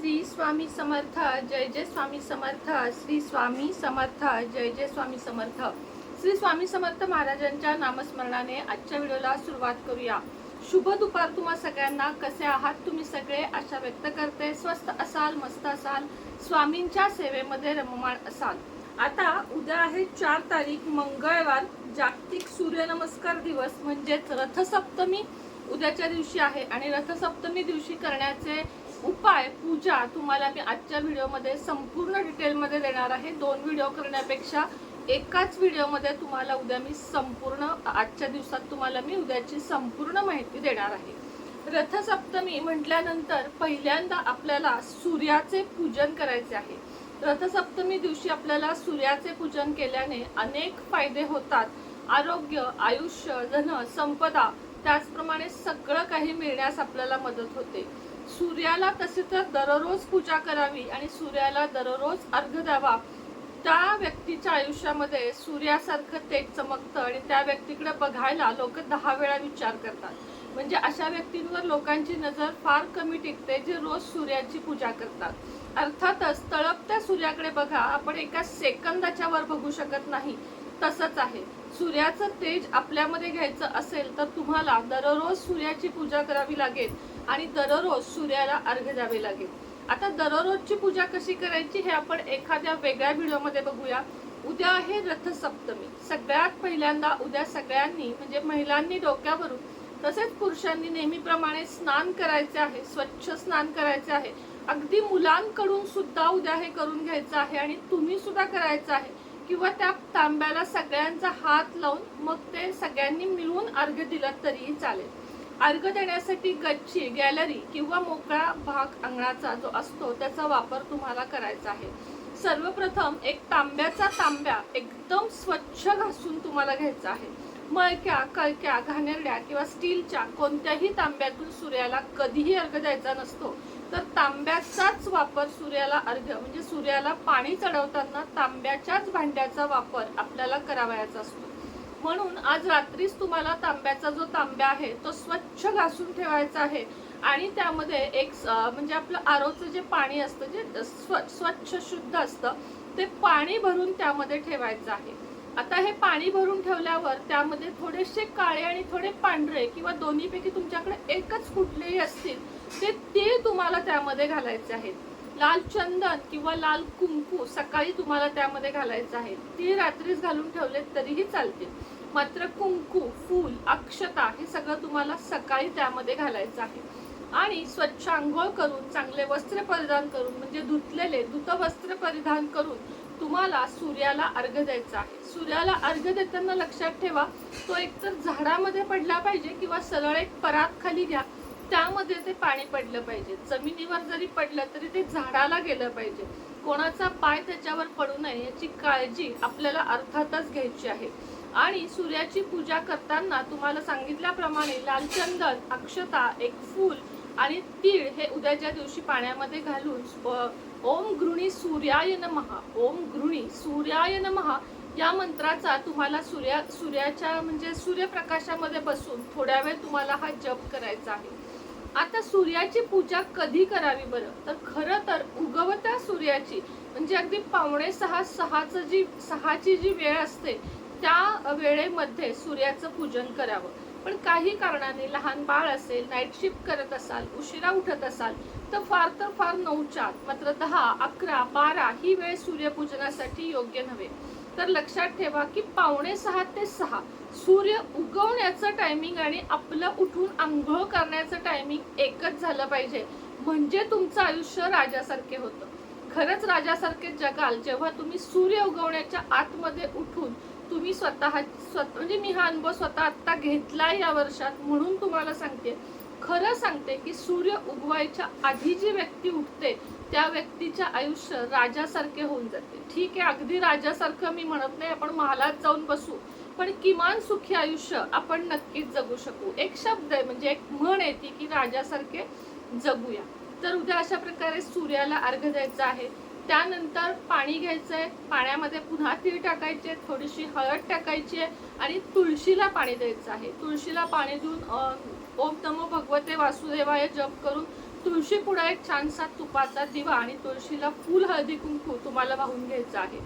श्री स्वामी समर्थ जय जय स्वामी समर्थ श्री स्वामी समर्थ जय जय स्वामी समर्थ. श्री स्वामी समर्थ महाराजांच्या नामस्मरणाने आजच्या व्हिडिओला सुरुवात करूया. शुभ दुपार तुम्हा सगळ्यांना. कसे आहात तुम्ही सगळे? आशा व्यक्त करते. स्वस्त असाल मस्त असाल. स्वामींच्या सेवेमध्ये रममाण असाल. आता उद्या आहे चार तारीख मंगळवार. जागतिक सूर्यनमस्कार दिवस म्हणजेच रथसप्तमी उद्याच्या दिवशी आहे. आणि रथसप्तमी दिवशी करण्याचे उपाय पूजा तुम्हाला मी आजच्या व्हिडिओमध्ये संपूर्ण डिटेलमध्ये देणार आहे. दोन व्हिडिओ करण्यापेक्षा एकाच व्हिडिओमध्ये तुम्हाला उद्या मी संपूर्ण आजच्या दिवसात तुम्हाला मी उद्याची संपूर्ण माहिती देणार आहे. रथसप्तमी म्हटल्यानंतर पहिल्यांदा आपल्याला सूर्याचे पूजन करायचे आहे. रथसप्तमी दिवशी आपल्याला सूर्याचे पूजन केल्याने अनेक फायदे होतात. आरोग्य आयुष्य धन संपदा त्याचप्रमाणे सगळं काही मिळण्यास आपल्याला मदत होते. सूर्याला तसे तर दररोज पूजा करावी आणि सूर्याला दररोज अर्घ द्यावा. त्या व्यक्तीच्या आयुष्यामध्ये सूर्यासारखं तेज चमकतं आणि त्या व्यक्तीकडे बघायला लोक दहा वेळा विचार करतात. म्हणजे अशा व्यक्तींवर लोकांची नजर फार कमी टिकते जे रोज सूर्याची पूजा करतात. अर्थातच तळपत्या सूर्याकडे बघा आपण एका सेकंदाच्या वर बघू शकत नाही. तसंच आहे. सूर्याचं तेज आपल्यामध्ये घ्यायचं असेल तर तुम्हाला दररोज सूर्याची पूजा करावी लागेल. आणि दररोज सूर्याला अर्घ्य द्यावे लागेल. आता दररोजची पूजा कशी करायची हे आपण एखाद्या वेगळ्या व्हिडिओमध्ये बघूया. उद्या आहे रथसप्तमी. सगळ्यात पहिल्यांदा उद्या सगळ्यांनी म्हणजे महिलांनी डोक्यावरून तसेच पुरुषांनी नेहमीप्रमाणे स्नान करायचे आहे स्वच्छ स्नान करायचे आहे. अगदी मुलांकडून सुद्धा उद्या हे करून घ्यायचं आहे आणि तुम्ही सुद्धा करायचं आहे. किंवा त्या तांब्याला सगळ्यांचा हात लावून मग ते सगळ्यांनी मिळून अर्घ्य दिलं तरीही चालेल. अर्घ्य देण्यासाठी गच्ची गॅलरी किंवा मोकळा भाग अंगणाचा जो असतो त्याचा वापर तुम्हाला करायचा आहे. सर्वप्रथम एक तांब्याचा तांब्या एकदम स्वच्छ घासून तुम्हाला घ्यायचा आहे. मळक्या कळक्या घाणेरड्या किंवा स्टीलच्या कोणत्याही तांब्यातून सूर्याला कधीही अर्घ द्यायचा नसतो. तर तांब्याचाच वापर सूर्याला अर्घ्य म्हणजे सूर्याला पाणी चढवताना तांब्याच्याच भांड्याचा वापर आपल्याला करावयाचा असतो. म्हणून आज रात्रीच तुम्हाला तांब्याचा जो तांब्या आहे तो स्वच्छ घासून ठेवायचा आहे. आणि त्यामध्ये एक म्हणजे आपलं आरोचं जे पाणी असतं जे स्व- स्वच्छ शुद्ध असतं ते पाणी भरून त्यामध्ये ठेवायचं आहे. आता हे पाणी भरून ठेवल्यावर त्यामध्ये थोडेसे काळे आणि थोडे पांढरे किंवा दोन्हीपैकी तुमच्याकडे एकच कुठलेही असतील ते तीळ तुम्हाला त्यामध्ये घालायचे आहेत. लाल चंदन किंवा लाल कुंकू सकाळी तुम्हाला त्यामध्ये घालायचं आहे. ते रात्रीच घालून ठेवले तरीही चालतील. मात्र कुंकू फूल अक्षता हे सगळं तुम्हाला सकाळी त्यामध्ये घालायचं आहे. आणि स्वच्छ आंघोळ करून चांगले वस्त्र परिधान करून म्हणजे धुतलेले धुत वस्त्र परिधान करून तुम्हाला सूर्याला अर्घ द्यायचा आहे. सूर्याला अर्घ देताना लक्षात ठेवा तो एकतर झाडामध्ये पडला पाहिजे किंवा सरळ एक परात खाली घ्या त्यामध्ये ते पाणी पडलं पाहिजे. जमिनीवर जरी पडलं तरी ते झाडाला गेलं पाहिजे. कोणाचा पाय त्याच्यावर पडू नये याची काळजी आपल्याला अर्थातच घ्यायची आहे. आणि सूर्याची पूजा करताना तुम्हाला सांगितल्याप्रमाणे लाल चंदन अक्षता एक फूल आणि तीळ हे उद्याच्या दिवशी पाण्यामध्ये घालून ओम गृणी सूर्याय नमहा ओम गृणी सूर्याय नमहा या मंत्राचा तुम्हाला सूर्या सूर्याच्या म्हणजे सूर्यप्रकाशामध्ये बसून थोड्या वेळ तुम्हाला हा जप करायचा आहे. आता सूर्याची पूजा कधी करावी बरं? तर खरं तर उगवत्या सूर्याची. म्हणजे अगदी पावणे सहा सहाचं जी सहाची जी वेळ असते त्या वेळेमध्ये सूर्याचं पूजन करावं. पण काही कारणाने लहान बाळ असेल नाईट शिफ्ट करत असाल उशिरा उठत असाल तर फार तर फार नऊच्या चार मात्र दहा अकरा बारा ही वेळ सूर्यपूजनासाठी योग्य नव्हे. तर लक्षात ठेवा की पावणे सहा ते सहा सूर्य उगवण्याचं टायमिंग आणि आपलं उठून आंघोळ करण्याचं टायमिंग एकच झालं पाहिजे. म्हणजे तुमचं आयुष्य राजासारखे होतं. खरंच राजासारखे जगाल. जेव्हा तुम्ही सूर्य उगवण्याच्या आतमध्ये उठून तुम्ही स्वतः स्वतः म्हणजे मी हा अनुभव स्वतः आत्ता घेतला या वर्षात म्हणून तुम्हाला सांगते. खरं सांगते की सूर्य उगवायच्या आधी जी व्यक्ती उठते त्या व्यक्तीच्या आयुष्य राजासारखे होऊन जाते. ठीक आहे अगदी राजासारखं मी म्हणत नाही आपण महालात जाऊन बसू. पण किमान सुखी आयुष्य आपण नक्कीच जगू शकू. एक शब्द आहे म्हणजे एक म्हण येते की राजासारखे जगूया. तर उद्या अशा प्रकारे सूर्याला अर्घ द्यायचा आहे. त्यानंतर पाणी घ्यायचंय पाण्यामध्ये पुन्हा तीळ टाकायचे थोडीशी हळद टाकायची आहे आणि तुळशीला पाणी द्यायचं आहे. तुळशीला पाणी देऊन ओम नमो भगवते वासुदेवाय जप करून तुळशी पुढे एक छानसा तुपाचा दिवा आणि तुळशीला फुल हळदी कुंकू तुम्हाला वाहून घ्यायचं आहे.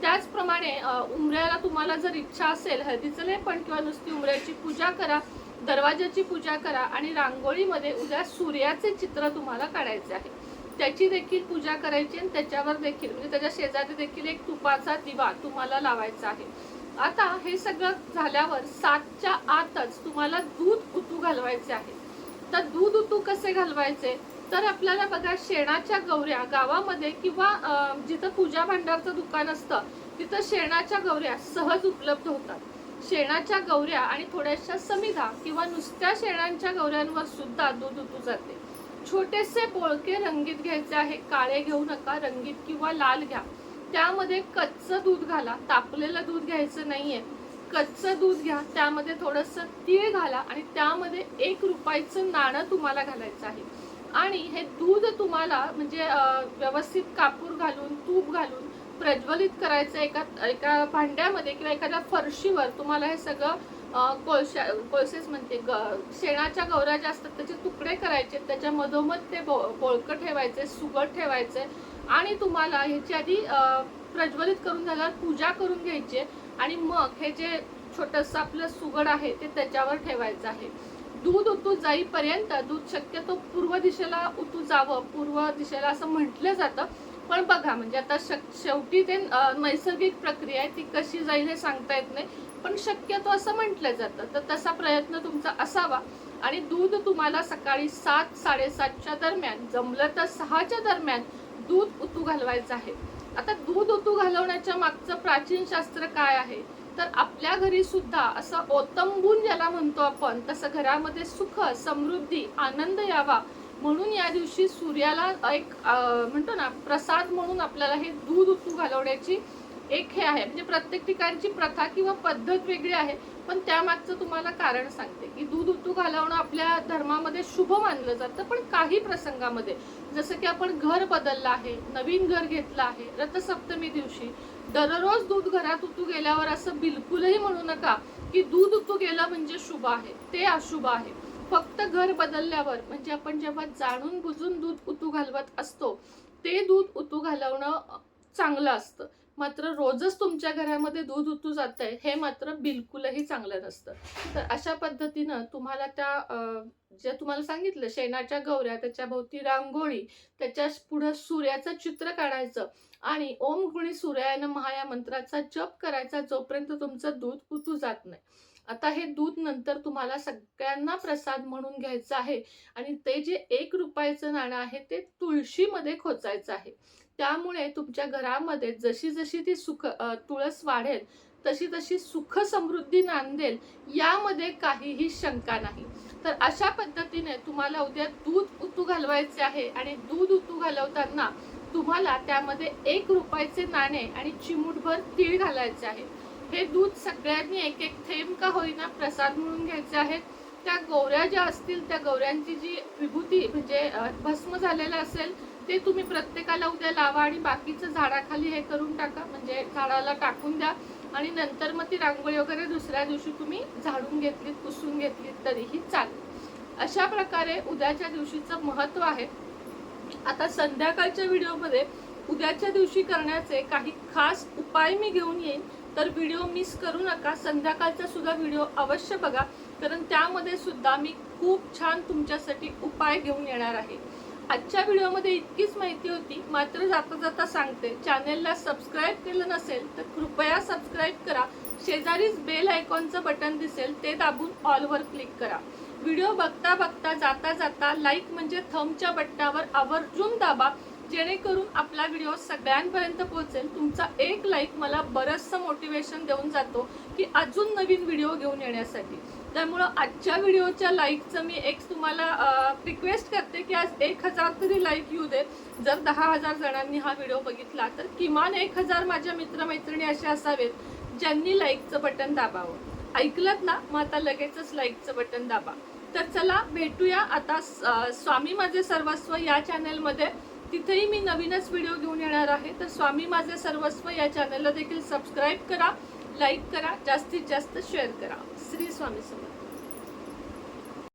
त्याचप्रमाणे उमऱ्याला उंबऱ्याला तुम्हाला जर इच्छा असेल हळदीचं लेपण किंवा नुसती उमऱ्याची पूजा करा दरवाजाची पूजा करा आणि रांगोळीमध्ये उद्या सूर्याचे चित्र तुम्हाला काढायचे आहे. त्याची देखील पूजा करायची आणि त्याच्यावर देखील म्हणजे त्याच्या शेजारी देखील एक तुपाचा दिवा तुम्हाला लावायचा आहे. आता हे सगळं झाल्यावर सातच्या आतच तुम्हाला दूध उतू घालवायचे आहे. तर दूध उतू कसे घालवायचे? तर आपल्याला बघा शेणाच्या गौऱ्या गावामध्ये किंवा जिथं पूजा भांडारचं दुकान असतं तिथं शेणाच्या गवऱ्या सहज उपलब्ध होतात. शेणाच्या गौऱ्या आणि थोड्याशा समिधा किंवा नुसत्या शेणांच्या गवऱ्यांवर सुद्धा दूध उतू जाते. छोटेसे पोळके रंगीत घ्यायचे आहे काळे घेऊ नका रंगीत किंवा लाल घ्या. त्यामध्ये कच्चं दूध घाला तापलेलं दूध घ्यायचं नाहीये. कच्चं दूध घ्या त्यामध्ये थोडंसं तीळ घाला आणि त्यामध्ये एक रुपयाचं नाणं तुम्हाला घालायचं आहे आणि हे दूध तुम्हाला म्हणजे व्यवस्थित कापूर घालून तूप घालून प्रज्वलित करायचं एका एका भांड्यामध्ये किंवा एखाद्या फरशीवर तुम्हाला हे सगळं कोळशा कोळसेस म्हणते ग- शेणाच्या गौऱ्या ज्या असतात त्याचे तुकडे करायचे त्याच्या मधोमध ते बो- बोळकं ठेवायचे सुगट ठेवायचे आणि तुम्हाला ह्याची आधी प्रज्वलित करून झाल्यावर पूजा करून घ्यायची आहे. आणि मग हे जे छोटंसं आपलं सुगड आहे ते त्याच्यावर ठेवायचं आहे. दूध उतू जाईपर्यंत दूध शक्यतो पूर्व दिशेला उतू जावं पूर्व दिशेला असं म्हटलं जातं. पण बघा म्हणजे आता शक- शेवटी ते नैसर्गिक प्रक्रिया आहे ती कशी जाईल हे सांगता येत नाही. पण शक्यतो असं म्हटलं जातं. तर तसा प्रयत्न तुमचा असावा. आणि दूध तुम्हाला सकाळी सात साडेसातच्या दरम्यान जमलं तर सहाच्या दरम्यान दूध उतू घालवायचं आहे. आता दूध उतू घालवण्याच्या मागचं प्राचीन शास्त्र काय आहे? तर आपल्या घरी सुद्धा असं ओतंबून ज्याला म्हणतो आपण तसं घरामध्ये सुख समृद्धी आनंद यावा. म्हणून या दिवशी सूर्याला एक म्हणतो ना प्रसाद म्हणून आपल्याला हे दूध उतू घालवण्याची एक हे आहे. म्हणजे प्रत्येक ठिकाणची प्रथा किंवा पद्धत वेगळी आहे. पण त्यामागचं तुम्हाला कारण सांगते की दूध उतू घालवणं आपल्या धर्मामध्ये शुभ मानलं जातं पण काही प्रसंगामध्ये जसं की आपण घर बदललं आहे नवीन घर घेतलं आहे रथसप्तमी दिवशी दररोज दूध घरात उतू गेल्यावर असं बिलकुलही म्हणू नका की दूध उतू गेलं म्हणजे शुभ आहे ते अशुभ आहे. फक्त घर बदलल्यावर म्हणजे आपण जेव्हा जाणून बुजून दूध उतू घालवत असतो ते दूध उतू घालवणं चांगलं असतं. मात्र रोजच तुमच्या घरामध्ये दूध उतू जात आहे हे मात्र बिलकुलही चांगलं नसतं. तर अशा पद्धतीनं तुम्हाला त्या जे तुम्हाला सांगितलं शेणाच्या गौऱ्या त्याच्याभोवती रांगोळी त्याच्या पुढं सूर्याचं चित्र काढायचं आणि ओम गुणी सूर्यानं महा या मंत्राचा जप करायचा जोपर्यंत तुमचं दूध उतू जात नाही. आता हे दूध नंतर तुम्हाला सगळ्यांना प्रसाद म्हणून घ्यायचं आहे आणि ते जे एक रुपयाचं नाणं आहे ते तुळशीमध्ये खोचायचं आहे. त्यामुळे तुमच्या घरामध्ये जशी जशी ती सुख तुळस वाढेल तशी तशी सुख समृद्धी नांदेल यामध्ये काहीही शंका नाही. तर अशा पद्धतीने तुम्हाला उद्या दूध उतू घालवायचे आहे आणि दूध उतू घालवताना तुम्हाला त्यामध्ये एक रुपयाचे नाणे आणि चिमूटभर तीळ घालायचे आहे. हे दूध सगळ्यांनी एक एक थेंब का होईना प्रसाद म्हणून घ्यायचे आहेत. त्या गौऱ्या ज्या असतील त्या गौऱ्यांची जी विभूती म्हणजे भस्म झालेलं असेल ते तुम्ही प्रत्येकाला उद्या लावा आणि बाकीचं झाडाखाली हे करून टाका. म्हणजे झाडाला टाकून द्या आणि नंतर मग ती रांगोळी वगैरे दुसऱ्या दिवशी तुम्ही झाडून घेतलीत पुसून घेतलीत तरीही चालेल. अशा प्रकारे उद्याच्या दिवशीचं महत्त्व आहे. आता संध्याकाळच्या व्हिडिओमध्ये उद्याच्या दिवशी करण्याचे काही खास उपाय मी घेऊन येईन. तर व्हिडिओ मिस करू नका. संध्याकाळचा सुद्धा व्हिडिओ अवश्य बघा. कारण त्यामध्ये सुद्धा मी खूप छान तुमच्यासाठी उपाय घेऊन येणार आहे. आजच्या व्हिडिओमध्ये इतकीच माहिती होती मात्र जाता जाता सांगते चॅनेलला सबस्क्राईब केलं नसेल तर कृपया सबस्क्राईब करा. शेजारीच बेल आयकॉनचं बटन दिसेल ते दाबून ऑलवर क्लिक करा. व्हिडिओ बघता बघता जाता जाता लाईक म्हणजे थंबच्या बट्टावर आवर्जून दाबा. जेणेकरून आपला व्हिडिओ सगळ्यांपर्यंत पोहोचेल. तुमचा एक लाईक मला बरंचसं मोटिवेशन देऊन जातो की अजून नवीन व्हिडिओ घेऊन येण्यासाठी. त्यामुळं आजच्या व्हिडिओच्या लाईकचं मी एक तुम्हाला रिक्वेस्ट करते की आज एक हजार तरी लाईक येऊ दे. जर दहा हजार जणांनी हा व्हिडिओ बघितला तर किमान एक हजार माझ्या मित्रमैत्रिणी असे असावेत ज्यांनी लाईकचं बटन दाबावं. ऐकलत ना? मग आता लगेचच लाईकचं बटन दाबा. तर चला भेटूया आता स्वामी माझे सर्वस्व या चॅनेलमध्ये तिथेही मी नवीनच व्हिडिओ घेऊन येणार आहे. तर स्वामी माझे सर्वस्व या चॅनलला देखील सबस्क्राईब करा लाईक करा जास्तीत जास्त शेअर करा. श्री स्वामी समर्थ.